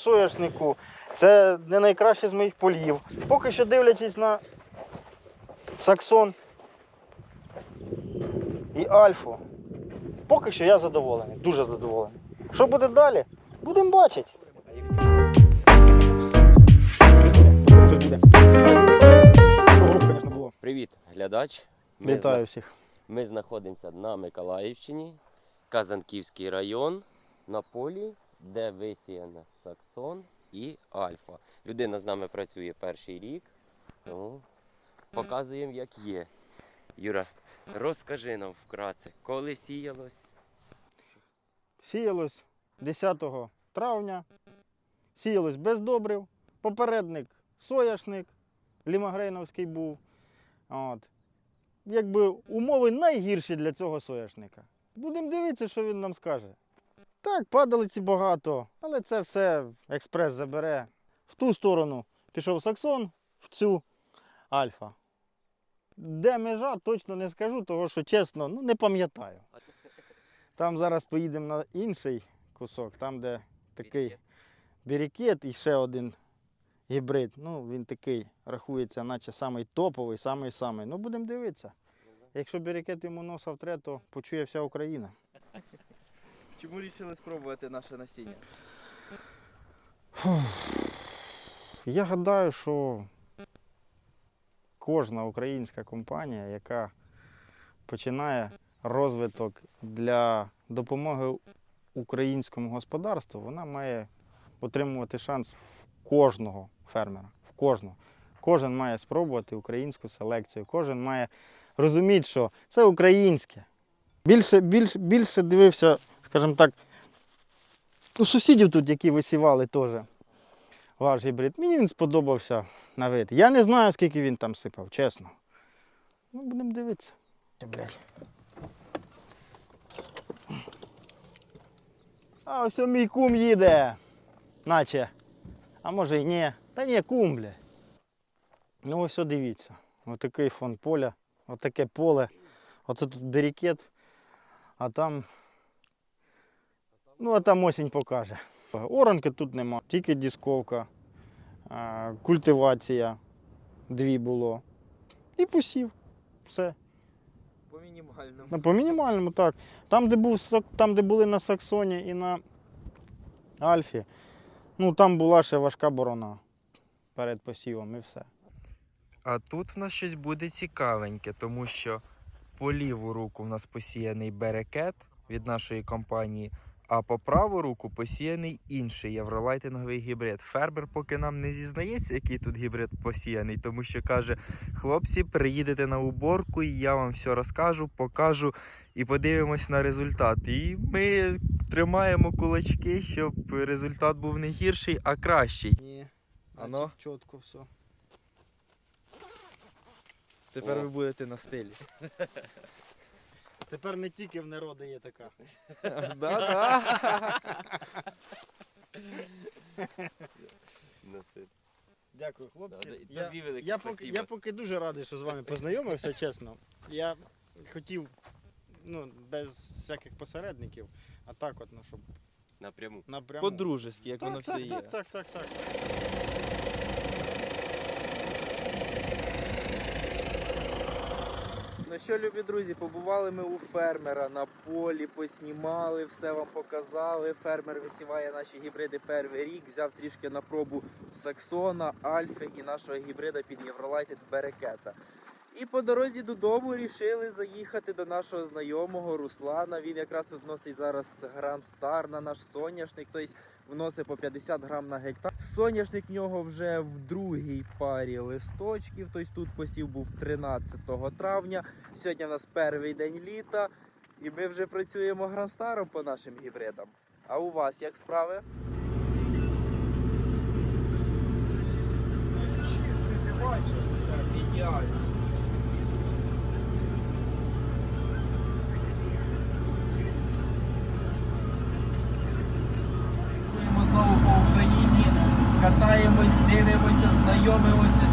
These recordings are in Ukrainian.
соняшник соняшнику. Це не найкраще з моїх полів. Поки що дивлячись на Саксон і Альфу. Поки що я задоволений, дуже задоволений. Що буде далі? Будемо бачити. Привіт, глядач. Ми, Вітаю всіх. ми знаходимося на Миколаївщині, Казанківський район, на полі, де висіяно Саксон і Альфа. Людина з нами працює перший рік, тому показуємо, як є. Юра, розкажи нам вкратце, коли сіялось. Сіялось 10 травня, сіялось без добрив. Попередник сояшник, лімагрейновський був. От. Якби умови найгірші для цього сояшника. Будемо дивитися, що він нам скаже. Так, падалиці багато, але це все експрес забере. В ту сторону пішов Саксон, в цю Альфа. Де межа, точно не скажу, тому що чесно, ну не пам'ятаю. Там зараз поїдемо на інший кусок, там, де такий бірікет і ще один гібрид. Ну, він такий рахується, наче самий топовий, самий самий. Ну, будемо дивитися. Якщо бірікет йому носа втре, то почує вся Україна. Чому вирішили спробувати наше насіння? Я гадаю, що кожна українська компанія, яка починає розвиток для допомоги українському господарству, вона має отримувати шанс в кожного фермера. В кожного. Кожен має спробувати українську селекцію, кожен має розуміти, що це українське. Більше, більше, більше дивився, скажімо так, у сусідів тут, які висівали теж ваш гібрид. Мені він сподобався на вид. Я не знаю, скільки він там сипав, чесно. Ну, будемо дивитися. Блядь. А ось мій кум їде. Наче. А може й ні. Та ні, кум, бля. Ну ось дивіться. Отакий фон поля, отаке поле. Оце тут берікет, а там. Ну, а там осінь покаже. Оранки тут нема, тільки дисковка, культивація дві було. І посів. Все. По мінімальному. По мінімальному, так. Там, де, був, там, де були на Саксоні і на Альфі, ну там була ще важка борона перед посівом і все. А тут в нас щось буде цікавеньке, тому що по ліву руку в нас посіяний берекет від нашої компанії, а по праву руку посіяний інший євролайтинговий гібрид. Фербер поки нам не зізнається, який тут гібрид посіяний, тому що каже: хлопці, приїдете на уборку, і я вам все розкажу, покажу і подивимось на результат. І ми тримаємо кулачки, щоб результат був не гірший, а кращий. Ні. Ано? Чітко все. Тепер О. ви будете на стилі. Тепер не тільки в народи є така. Дякую, хлопці. Да, я, тобі велике я, поки, спасибо. я поки дуже радий, що з вами познайомився, чесно. Я хотів ну, без всяких посередників, а так от, ну, щоб Напряму. напряму. По-дружески, як воно так, все так, є. так, так, так, так. Ну що, любі друзі, побували ми у фермера на полі, поснімали, все вам показали. Фермер висіває наші гібриди перший рік, взяв трішки на пробу Саксона, Альфи і нашого гібрида під Євролайтед Берекета. І по дорозі додому рішили заїхати до нашого знайомого Руслана. Він якраз тут вносить зараз Гранд Стар на наш соняшник, тобто вносить по 50 грам на гектар. Соняшник в нього вже в другій парі листочків. Тобто тут посів був 13 травня. Сьогодні в нас перший день літа, і ми вже працюємо гранстаром по нашим гібридам. А у вас як справи? Чистий ти бачиш, Ідеально.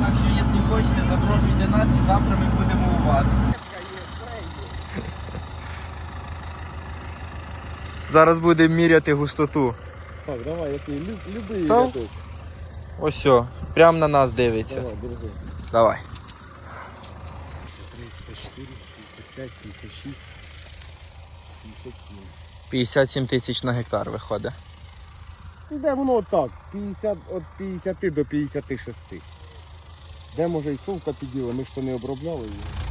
Так що, якщо хочете, запрошуйте нас і завтра ми будемо у вас. Зараз будемо міряти густоту. Так, давай, який, люб, любий Та? рядок. Ось, о, прямо на нас дивиться. Давай, держи. Давай. 53, 54, 55, 56, 57. 57 тисяч на гектар виходить. Ну, Де воно так? 50, від 50 до 56. Де може і совка піділа, ми ж то не обробляли її.